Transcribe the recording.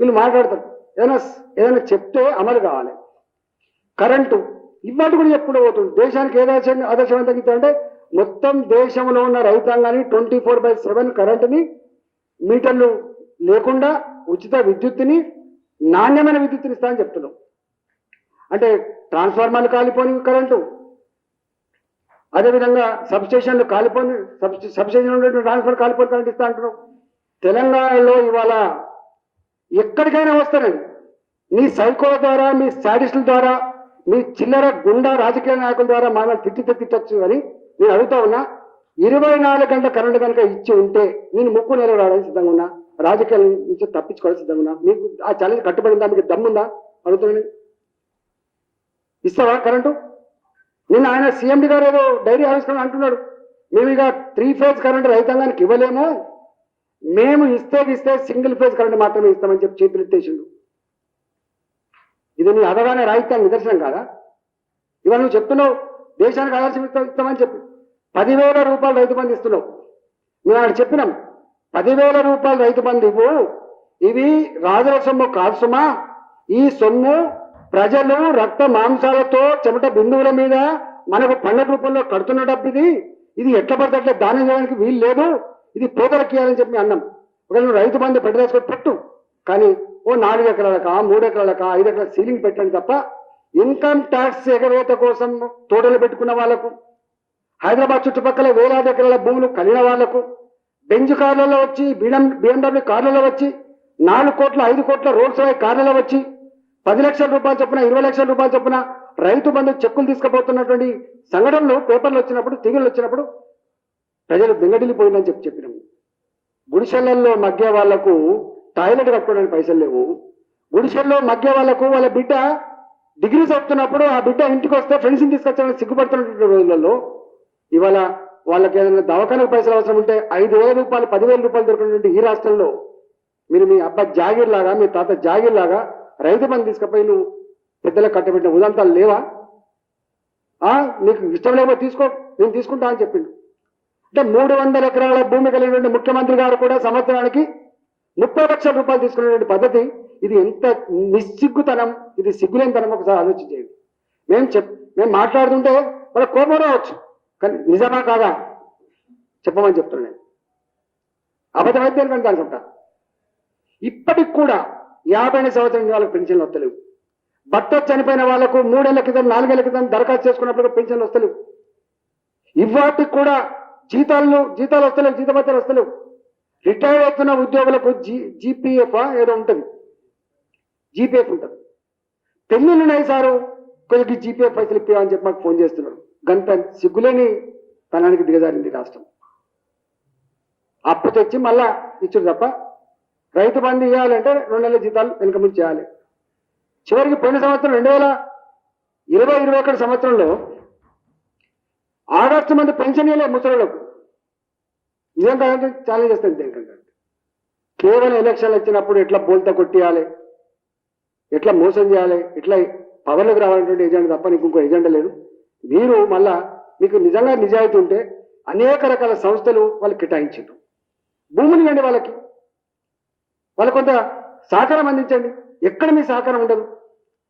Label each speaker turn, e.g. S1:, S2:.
S1: వీళ్ళు మాట్లాడతారు. ఏదైనా ఏదైనా చెప్తే అమలు కావాలి. కరెంటు ఇవాటి కూడా ఎప్పుడు పోతుంది? దేశానికి ఏ ఆదర్శం తగ్గితే అంటే మొత్తం దేశంలో ఉన్న రైతాంగాన్ని ట్వంటీ ఫోర్ బై సెవెన్ కరెంటుని మీటర్లు లేకుండా ఉచిత విద్యుత్తుని నాణ్యమైన విద్యుత్తుని ఇస్తా అని చెప్తున్నాం. అంటే ట్రాన్స్ఫార్మర్లు కాలిపోని కరెంటు అదేవిధంగా సబ్స్టేషన్లు కాలిపోని సబ్ సబ్స్టేషన్ ఉన్నటువంటి ట్రాన్స్ఫర్ కాలిపోని కరెంట్ ఇస్తా అంటున్నాం. తెలంగాణలో ఇవాళ ఎక్కడికైనా వస్తారండి. మీ సైకోల ద్వారా మీ సాడిస్టుల ద్వారా మీ చిల్లర గుండా రాజకీయ నాయకుల ద్వారా మనం తిట్టితే తిట్టచ్చు అని నేను అడుగుతా ఉన్నా. ఇరవై నాలుగు గంటల కరెంటు కనుక ఇచ్చి ఉంటే నేను ముక్కు నెల రావడానికి సిద్ధంగా ఉన్నా. రాజకీయాల నుంచి తప్పించుకోవడానికి సిద్ధంగా ఉన్నా. మీకు ఆ ఛాలెంజ్ కట్టుబడిందా మీకు దమ్ముందా అడుగుతున్నాను ఇస్తావా కరెంటు? నిన్న ఆయన సీఎండి గారు ఏదో డైరీ ఆవిష్కరణ అంటున్నాడు. మేము ఇక త్రీ ఫేజ్ కరెంట్ రైతాంగానికి ఇవ్వలేము. మేము ఇస్తే ఇస్తే సింగిల్ ఫేజ్ కరెంట్ మాత్రమే ఇస్తామని చెప్పి చేతులు ఎత్తేసిండు. ఇది నీ అదగానే రాయిత్యాన్ని నిదర్శనం కాదా? ఇవాళ నువ్వు చెప్తున్నావు దేశానికి ఆదర్శం ఇస్తామని చెప్పి. పదివేల రూపాయలు రైతు బంధు ఇస్తున్నావు. మేము అక్కడ చెప్పినాం పదివేల రూపాయలు రైతు బంధు ఇవ్వు. ఇవి రాజుల సొమ్ము కాదు సుమా. ఈ సొమ్ము ప్రజలు రక్త మాంసాలతో చెమట బిందువుల మీద మనకు పండ్ల రూపంలో కడుతున్న డబ్బు ఇది ఇది ఎట్ల పడితే అట్లా దానం చేయడానికి వీలు లేదు. ఇది పేదలకు ఇవ్వాలని చెప్పి అన్నాం. ఒకవేళ నువ్వు రైతు బంధు పెట్టదలుచుకొని పెట్టు. కానీ ఓ నాలుగు ఎకరాలకా మూడు ఎకరాలక ఐదు ఎకరాల సీలింగ్ పెట్టండి తప్ప ఇన్కమ్ ట్యాక్స్ ఎగవేత కోసం తోటలు పెట్టుకున్న వాళ్ళకు హైదరాబాద్ చుట్టుపక్కల వేలాది ఎకరాల భూములు కలిగిన వాళ్ళకు బెంజ్ కార్లలో వచ్చి బిఎం బిఎండబ్ల్యూ కార్లలో వచ్చి నాలుగు కోట్ల ఐదు కోట్ల రోడ్స్ వై కార్లలో వచ్చి పది లక్షల రూపాయలు చొప్పున ఇరవై లక్షల రూపాయలు చొప్పున రైతు బంధు చెక్కులు తీసుకుపోతున్నటువంటి సంఘటనలు పేపర్లు వచ్చినప్పుడు టీవీలు వచ్చినప్పుడు ప్రజలు బెంగటిల్లిపోయిందని చెప్పి చెప్పినాము గుడిసెలలో మగ్గే వాళ్ళకు టాయిలెట్ కట్టుకోవడానికి పైసలు లేవు. గుడిసెల్లో మగ్గే వాళ్ళకు వాళ్ళ బిడ్డ డిగ్రీ చదువుతున్నప్పుడు ఆ బిడ్డ ఇంటికి వస్తే ఫ్రెండ్స్ని తీసుకొచ్చాలని సిగ్గుపడుతున్నటువంటి రోజులలో ఇవాళ వాళ్ళకి ఏదైనా దవాఖానకు పైసలు అవసరం ఉంటే ఐదు వేల రూపాయలు పదివేల రూపాయలు దొరికినటువంటి ఈ రాష్ట్రంలో మీరు మీ అబ్బ జాగీర్ లాగా మీ తాత జాగీర్ లాగా రైతు బంధు తీసుకుపోయి నువ్వు పెద్దలకు కట్టబెట్టిన ఉదంతాలు లేవా? నీకు ఇష్టం లేకపోతే తీసుకో నేను తీసుకుంటా అని చెప్పిండు. అంటే మూడు వందల ఎకరాల భూమి కలిగినటువంటి ముఖ్యమంత్రి గారు కూడా సంవత్సరానికి ముప్పై లక్షల రూపాయలు తీసుకునేటువంటి పద్ధతి. ఇది ఎంత నిస్సిగ్గుతనం ఇది సిగ్గులేనితనం ఒకసారి ఆలోచించేది మేము చెప్ మేము మాట్లాడుతుంటే వాళ్ళ కోపం రావచ్చు. కానీ నిజమా కాదా? చెప్పమని చెప్తున్నాను అబద్ధమైతే కనుక అనుకుంటా ఇప్పటికి కూడా యాభై సంవత్సరం వాళ్ళకి పెన్షన్లు వస్తలేవు. భర్త చనిపోయిన వాళ్ళకు మూడేళ్ళ క్రితం నాలుగేళ్ళ క్రితం దరఖాస్తు చేసుకున్నప్పుడు పెన్షన్లు వస్తలేవు. ఇవాటికి కూడా జీతాలు జీతాలు వస్తలేవు జీతభత్యాలు వస్తలేవు. రిటైర్ అవుతున్న ఉద్యోగులకు జీ జీపీఎఫ్ ఏదో ఉంటుంది. జీపీఎఫ్ ఉంటుంది. పెళ్ళిళ్ళు ఉన్నాయి సారు కొద్దిగా జీపీఎఫ్ పైసలు ఇప్పామని చెప్పి మాకు ఫోన్ చేస్తున్నాడు గంట సిగ్గులేని తనానికి దిగజారింది రాష్ట్రం. అప్పు తెచ్చి మళ్ళా ఇచ్చుడు తప్ప రైతు బంధు ఇవ్వాలంటే రెండు నెలల జీతాలు వెనుక ముందు చేయాలి. చివరికి పోయిన సంవత్సరం రెండు వేల ఇరవై ఇరవై ఒకటి సంవత్సరంలో ఆగస్టు మంది పెన్షన్ ఇవ్వలేదు ముసలిలకు నిజం కాదంటే ఛాలెంజ్ చేస్తుంది దేనికంటే కేవలం ఎలక్షన్లు వచ్చినప్పుడు ఎట్లా బోల్తా కొట్టియాలి? ఎట్లా మోసం చేయాలి? ఎట్లా పవన్లోకి రావాలనేటువంటి ఎజెండా తప్ప నీకు ఇంకో ఎజెండా లేదు. మీరు మళ్ళా మీకు నిజంగా నిజాయితీ ఉంటే అనేక రకాల సంస్థలు వాళ్ళు కేటాయించారు భూములు ఇవ్వండి వాళ్ళకి. వాళ్ళకు కొంత సహకారం అందించండి. ఎక్కడ మీ సహకారం ఉండదు?